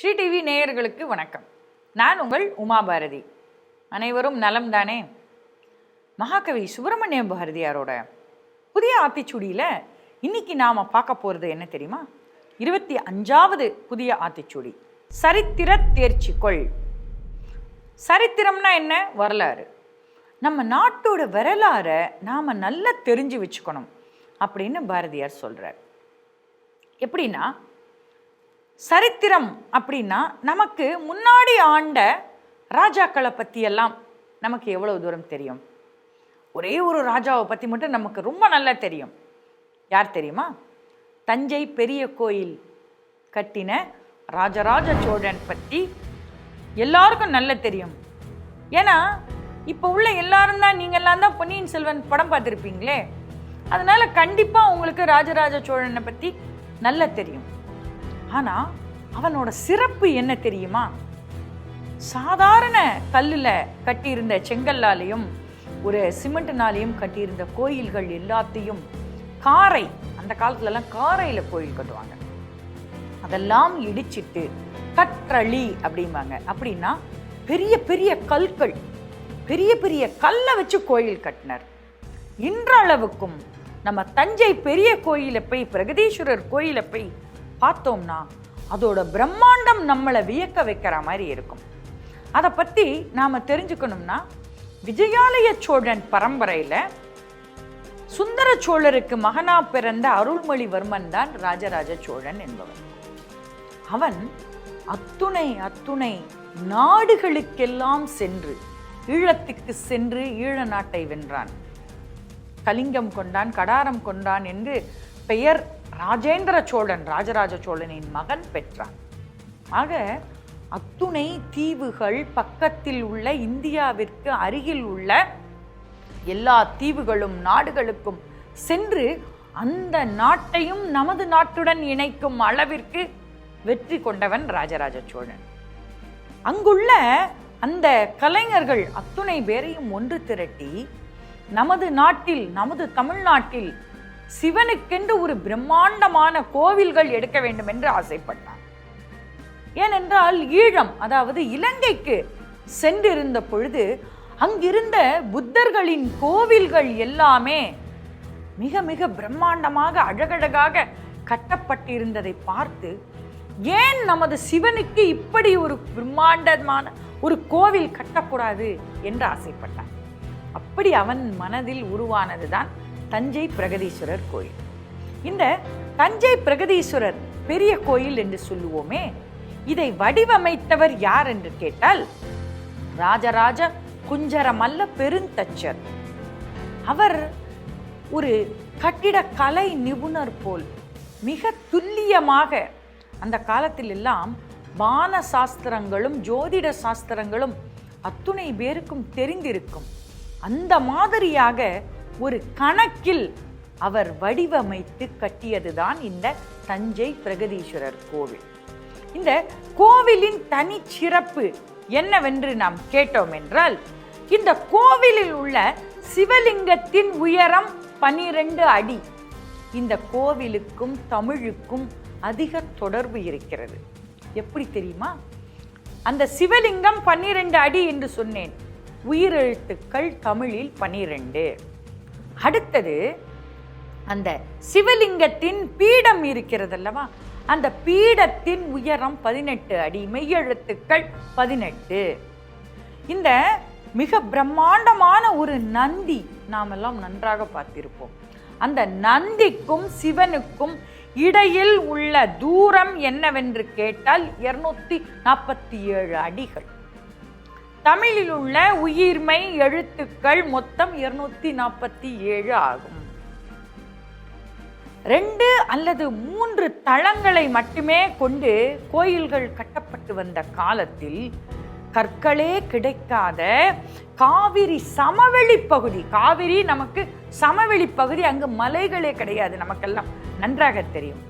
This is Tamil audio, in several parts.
ஸ்ரீ டிவி நேயர்களுக்கு வணக்கம். நான் உங்கள் உமா பாரதி. அனைவரும் நலம் தானே மகாகவி சுப்பிரமணிய பாரதியாரோட புதிய ஆத்திச்சூடியில் இன்னைக்கு நாம் பார்க்க போகிறது என்ன தெரியுமா? இருபத்தி அஞ்சாவது புதிய ஆத்திச்சூடி. சரித்திர தேர்ச்சிக்கொள். சரித்திரம்னா என்ன? வரலாறு. நம்ம நாட்டோட வரலாறை நாம் நல்லா தெரிஞ்சு வச்சுக்கணும் அப்படின்னு பாரதியார் சொல்கிறார் எப்படின்னா சரித்திரம் அப்படின்னா நமக்கு முன்னாடி ஆண்ட ராஜாக்களை பற்றியெல்லாம் நமக்கு எவ்வளவு தூரம் தெரியும்? ஒரே ஒரு ராஜாவை பற்றி மட்டும் நமக்கு ரொம்ப நல்லா தெரியும். யார் தெரியுமா? தஞ்சை பெரிய கோயில் கட்டின ராஜராஜ சோழன் பற்றி எல்லாருக்கும் நல்லா தெரியும். ஏன்னா இப்போ உள்ள எல்லாரும் தான் நீங்கள்லாம் தான் பொன்னியின் செல்வன் படம் பார்த்துருப்பீங்களே. அதனால் கண்டிப்பாக உங்களுக்கு ராஜராஜ சோழனை பற்றி நல்லா தெரியும். ஆனால் அவனோட சிறப்பு என்ன தெரியுமா? சாதாரண கல்லில் கட்டியிருந்த செங்கல்லாலையும் ஒரு சிமெண்ட்னாலையும் கட்டியிருந்த கோயில்கள் எல்லாத்தையும் காரை அந்த காலத்துலலாம் காரையில் கோயில் கட்டுவாங்க. அதெல்லாம் இடிச்சிட்டு கற்றளி அப்படிம்பாங்க. அப்படின்னா பெரிய பெரிய கற்கள் பெரிய பெரிய கல்லை வச்சு கோயில் கட்டினர். இன்றளவுக்கும் நம்ம தஞ்சை பெரிய கோயிலை போய் பிரகதீஸ்வரர் கோயிலை போய் பார்த்தோம்னா அதோட பிரம்மாண்டம் நம்மளை வியக்க வைக்கிற மாதிரி இருக்கும். அதை பற்றி நாம் தெரிஞ்சுக்கணும்னா விஜயாலய சோழன் பரம்பரையில் சுந்தர சோழருக்கு மகனா பிறந்த அருள்மொழிவர்மன் தான் ராஜராஜ சோழன் என்பவன் அவன் அத்துணை அத்துணை நாடுகளுக்கெல்லாம் சென்று ஈழத்துக்கு சென்று ஈழ நாட்டை வென்றான். கலிங்கம் கொண்டான் கடாரம் கொண்டான் என்று பெயர் ராஜேந்திர சோழன் ராஜராஜ சோழனின் மகன் பெற்றான். ஆக அத்துணை தீவுகள் பக்கத்தில் உள்ள இந்தியாவிற்கு அருகில் உள்ள எல்லா தீவுகளும் நாடுகளுக்கும் சென்று அந்த நாட்டையும் நமது நாட்டுடன் இணைக்கும் அளவிற்கு வெற்றி கொண்டவன் ராஜராஜ சோழன். அங்குள்ள அந்த கலைஞர்கள் அத்துணை பேரையும் ஒன்று திரட்டி நமது நாட்டில் நமது தமிழ்நாட்டில் சிவனுக்கென்று ஒரு பிரம்மாண்டமான கோவில்கள் எடுக்க வேண்டும் என்று ஆசைப்பட்டார் ஏனென்றால் ஈழம் அதாவது இலங்கைக்கு சென்றிருந்த பொழுது அங்கிருந்த புத்தர்களின் கோவில்கள் எல்லாமே மிக மிக பிரம்மாண்டமாக அழகழகாக கட்டப்பட்டிருந்ததை பார்த்து ஏன் நமது சிவனுக்கு இப்படி ஒரு பிரம்மாண்டமான ஒரு கோவில் கட்டக்கூடாது? என்று ஆசைப்பட்டான். அப்படி அவன் மனதில் உருவானதுதான் தஞ்சை பிரகதீஸ்வரர் கோயில். இந்த தஞ்சை பிரகதீஸ்வரர் பெரிய கோயில் என்று சொல்லுவோமே இதை வடிவமைத்தவர் யார் என்று கேட்டால் ராஜராஜ குஞ்சரமல்ல பெருந்தச்சர். அவர் ஒரு கட்டிடக்கலை நிபுணர் போல் மிக துல்லியமாக அந்த காலத்தில் எல்லாம் வான சாஸ்திரங்களும் ஜோதிட சாஸ்திரங்களும் அத்துணை பேருக்கும் தெரிந்திருக்கும். அந்த மாதிரியாக ஒரு கணக்கில் அவர் வடிவமைத்து கட்டியதுதான் இந்த தஞ்சை பிரகதீஸ்வரர் கோவில். இந்த கோவிலின் தனிச்சிறப்பு என்னவென்று நாம் கேட்டோம் என்றால் இந்த கோவிலில் உள்ள சிவலிங்கத்தின் உயரம் பனிரெண்டு அடி. இந்த கோவிலுக்கும் தமிழுக்கும் அதிக தொடர்பு இருக்கிறது. எப்படி தெரியுமா? அந்த சிவலிங்கம் பன்னிரெண்டு அடி என்று சொன்னேன். உயிரெழுத்துக்கள் தமிழில் பனிரெண்டு. அடுத்தது அந்த சிவலிங்கத்தின் பீடம் இருக்கிறது அல்லவா அந்த பீடத்தின் உயரம் பதினெட்டு அடி மெய்யெழுத்துக்கள் பதினெட்டு. இந்த மிக பிரம்மாண்டமான ஒரு நந்தி நாமெல்லாம் நன்றாக பார்த்திருப்போம். அந்த நந்திக்கும் சிவனுக்கும் இடையில் உள்ள தூரம் என்னவென்று கேட்டால் இருநூத்தி நாற்பத்தி ஏழு அடிகள். தமிழில் உள்ள உயிர்மை எழுத்துக்கள் மொத்தம் இருநூத்தி நாற்பத்தி ஏழு ஆகும். ரெண்டு அல்லது மூன்று தளங்களை மட்டுமே கொண்டு கோயில்கள் கட்டப்பட்டு வந்த காலத்தில் கற்களே கிடைக்காத காவிரி சமவெளி பகுதி காவிரி நமக்கு சமவெளி பகுதி அங்கு மலைகளே கிடையாது நமக்கெல்லாம். நன்றாக தெரியும்.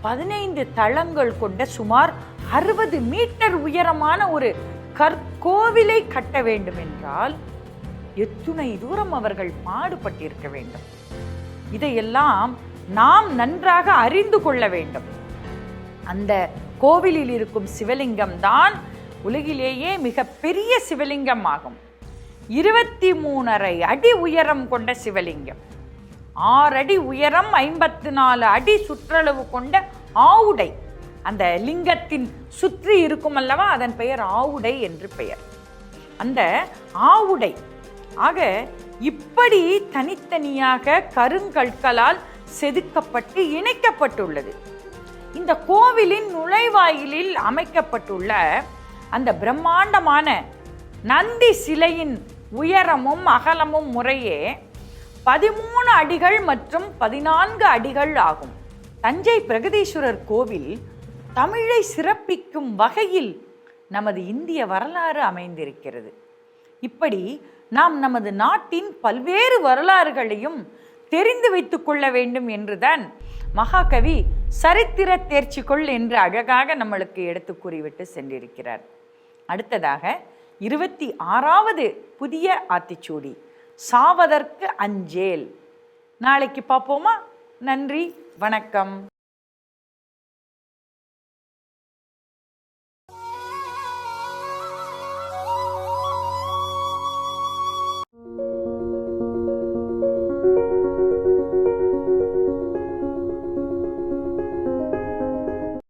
பதினைந்து தளங்கள் கொண்ட சுமார் அறுபது மீட்டர் உயரமான ஒரு கற்கோவிலை கட்ட வேண்டும் என்றால் எத்துணை தூரம் அவர்கள் பாடுபட்டிருக்க வேண்டும். இதையெல்லாம் நாம் நன்றாக அறிந்து கொள்ள வேண்டும். அந்த கோவிலில் இருக்கும் சிவலிங்கம் தான் உலகிலேயே மிக பெரிய சிவலிங்கம் ஆகும். இருபத்தி மூணரை அடி உயரம் கொண்ட சிவலிங்கம். ஆறு அடி உயரம் ஐம்பத்து நாலு அடி சுற்றளவு கொண்ட ஆவுடை அந்த லிங்கத்தின் சுற்றி இருக்கும் அல்லவா அதன் பெயர் ஆவுடை என்று பெயர். அந்த ஆவுடை. ஆக இப்படி தனித்தனியாக கருங்கற்களால் செதுக்கப்பட்டு இணைக்கப்பட்டுள்ளது. இந்த கோவிலின் நுழைவாயிலில் அமைக்கப்பட்டுள்ள அந்த பிரம்மாண்டமான நந்தி சிலையின் உயரமும் அகலமும் முறையே பதிமூணு அடிகள் மற்றும் பதினான்கு அடிகள் ஆகும். தஞ்சை பிரகதீஸ்வரர் கோவில் தமிழை சிறப்பிக்கும் வகையில் நமது இந்திய வரலாறு அமைந்திருக்கிறது. இப்படி நாம் நமது நாட்டின் பல்வேறு வரலாறுகளையும் தெரிந்து வைத்துக் கொள்ள வேண்டும் என்றுதான் மகாகவி சரித்திர தேர்ச்சிக்கொள் என்று அழகாக நம்மளுக்கு எடுத்து கூறிவிட்டு சென்றிருக்கிறார். அடுத்ததாக இருபத்தி ஆறாவது புதிய ஆத்திச்சூடி சாவதற்கு அஞ்சேல். நாளைக்கு பார்ப்போமா? நன்றி வணக்கம்.